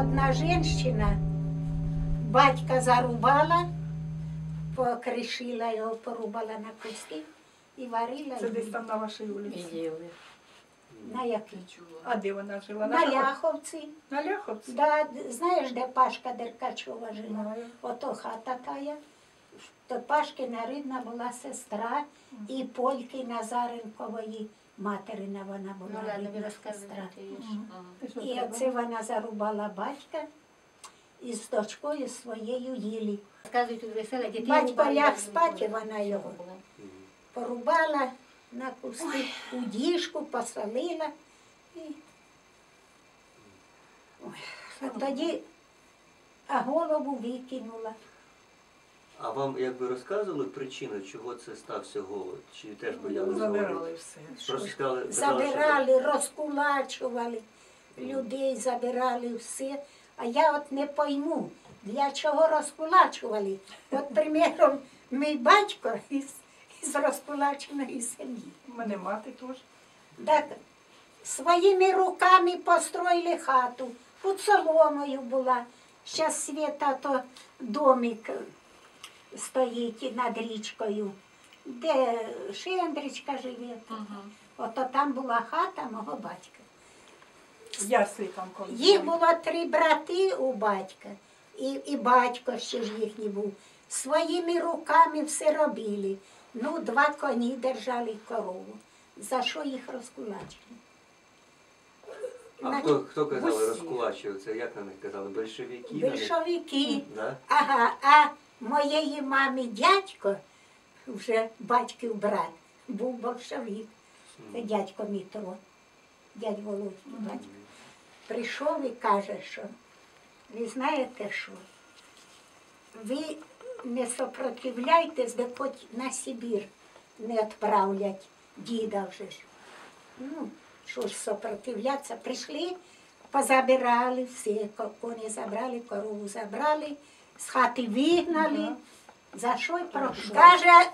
Одна жінка батька зарубала, покришила його, порубала на куски і варила. Це десь там на вашій вулиці. Їли. На якій? А де вона жила? На Ляховці. На Ляховці? Да, знаєш, де Пашка Деркачова жила? Знаю. Ото хата тая. То Пашкина рідна була сестра і Польки Назаренкової материна вона Ну була ладно, ви рідна сестра. І оце вона зарубала батька із дочкою своєю веселе. Батько ляг спати, вона його порубала на куски, у діжку посолила. І... Ой, а тоді а голову викинула. А вам якби розказували причину, чого це стався голод? Чи теж боялися Забирали голоду? все. Просто сказали, казали, що Забирали, розкулачували людей, забирали все. А я от не пойму, для чого розкулачували. От, приміром, мій батько із, із розкулаченої сім'ї. У мене мати теж. Так своїми руками построїли хату. Під соломою була. Зараз світа то домик стоїть над річкою, де Шендричка живе. Ага. Ото там була хата мого батька. Ясли там коли. Їх було три брати у батька, і, і батько ще ж їхній був. Своїми руками все робили. Ну, два коні держали корову. За що їх розкулачили? А хто, хто казали, усі. розкулачив? Це як на них казали? Большевики? на. Да? Ага, а моєї мамі дядько, вже батьків брат, був большевик. Це дядько Мітро, дядь Володький батько. Прийшов і каже, що ви знаєте що? Ви не сопротивляйтесь, де хоч на Сибір не відправлять діда вже ж. Ну, що ж сопротивлятися? Прийшли, позабирали все, коні забрали, корову забрали, з хати вигнали. За що й про Даже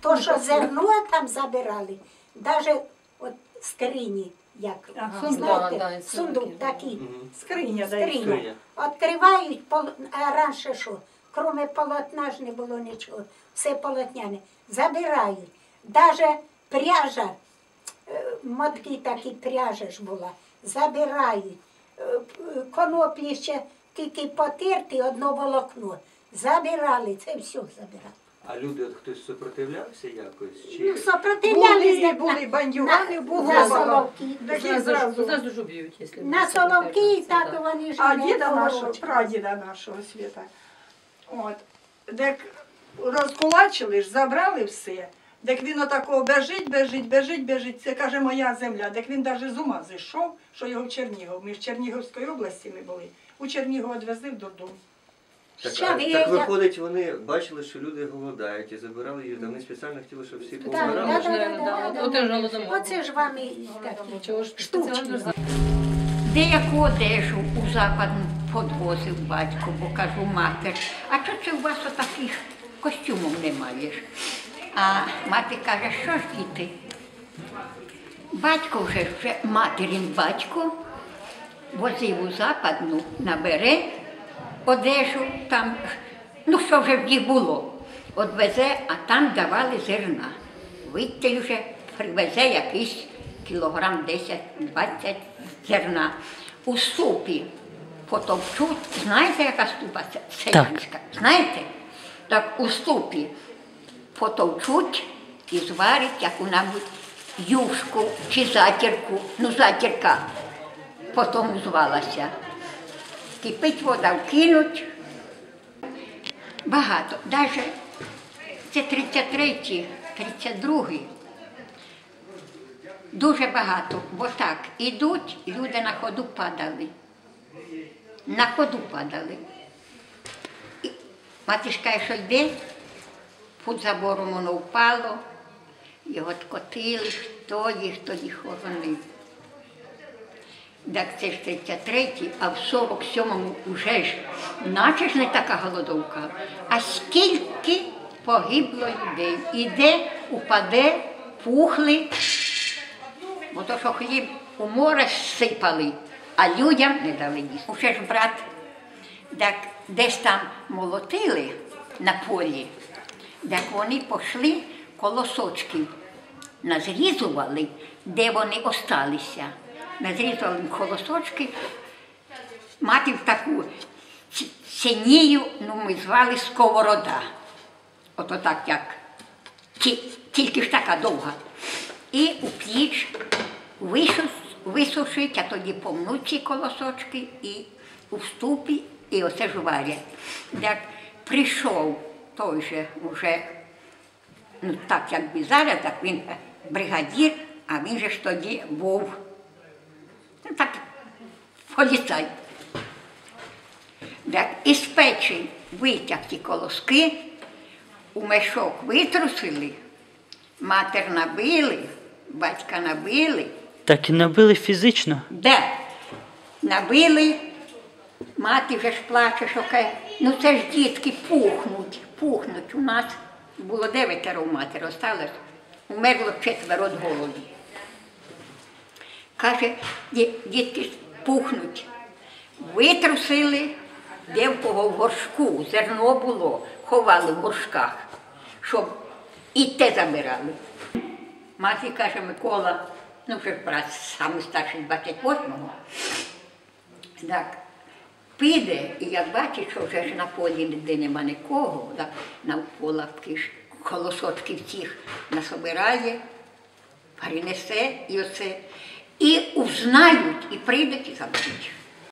то, що зерно там забирали, даже от скрині, як Ага. знаєте, Да, да, сундук да. такий. Скриня, Скриня. Відкривають, пол- а раніше що? Кроме полотна ж не було нічого, все полотняне. Забирають. Даже пряжа, е, мотки такі пряжа ж була, забирають. Е, Коноплі ще тільки потерти, одно волокно. Забирали, це все забирали. А люди, от хтось супротивлявся якось? Чи... Ну, сопротивлялись Були, були бандюгани, на- були. на. Соловки. Такі Зразу зразу. Ж уб'ють, якщо На соловки і так вони ж А не діда нашого, прадіда нашого світа. От. Дек розкулачили ж, забрали все. Дек він отако бежить, бежить, бежить, бежить. Це каже моя земля. Дек він навіть з ума зійшов, що його в Чернігов. Ми ж Чернігівської області ми були. У Чернігов відвезли в додому. Так, а, ви- так я- виходить, вони бачили, що люди голодають і забирали їх. Вони спеціально хотіли, щоб всі помирали. да, да, да, да. да, От да. голодомор. Оце ж вам і такі. Чого ж спеціально Деяку одежу у западну подвозив батько, бо кажу матер, а чого це у вас отаких костюмів немає? ж?» А мати каже, що ж діти? Батько вже, вже материн батько возив у западну, набере одежу там, ну що вже в їх було, одвезе, а там давали зерна. Вийти вже привезе якийсь кілограм 10-20 зерна. У ступі потовчуть, знаєте, яка ступа селянська? Знаєте? Так у ступі потовчуть і зварять яку-небудь юшку чи затірку, ну затірка потім звалася. Кипить вода, вкинуть. Багато. Даже це 33-й, 32-й. Дуже багато. Бо так, ідуть, люди на ходу падали. На ходу падали. І матішка, що йде, під забором воно впало, його откотили, хто їх тоді хоронив. Так це ж 33-й, а в 47-му вже ж, наче ж не така голодовка, а скільки погибло людей. Іде, упаде, пухли, бо то, що хліб у море сипали, а людям не дали їсти. Уже ж брат так, десь там молотили на полі, так вони пішли колосочків, назрізували, де вони осталися. Назрізували колосочки, мати в таку синію, ну ми звали сковорода. Ото так як тільки ж така довга. І у піч висушить, а тоді помнуть ці колосочки і у ступі, і оце ж варять. Як прийшов той же уже, ну так якби зараз, так він бригадір, а він же ж тоді був так, поліцай. Так, із печі витяг ті колоски, у мешок витрусили, матер набили, батька набили, Так і набили фізично. де набили, мати вже ж плаче, що каже, ну це ж дітки пухнуть, пухнуть. У нас було дев'ятеро у матері, осталось, умерло четверо від голоду. Каже, дітки пухнуть. Витрусили, де в кого в горшку, зерно було, ховали в горшках, щоб і те забирали. Мати каже, Микола, ну вже брат самий старший 28-го. Так, піде, і як бачить, що вже ж на полі ніде нема нікого, так навколо ж колосочків цих насобирає, принесе і оце. І узнають, і прийдуть і заберуть.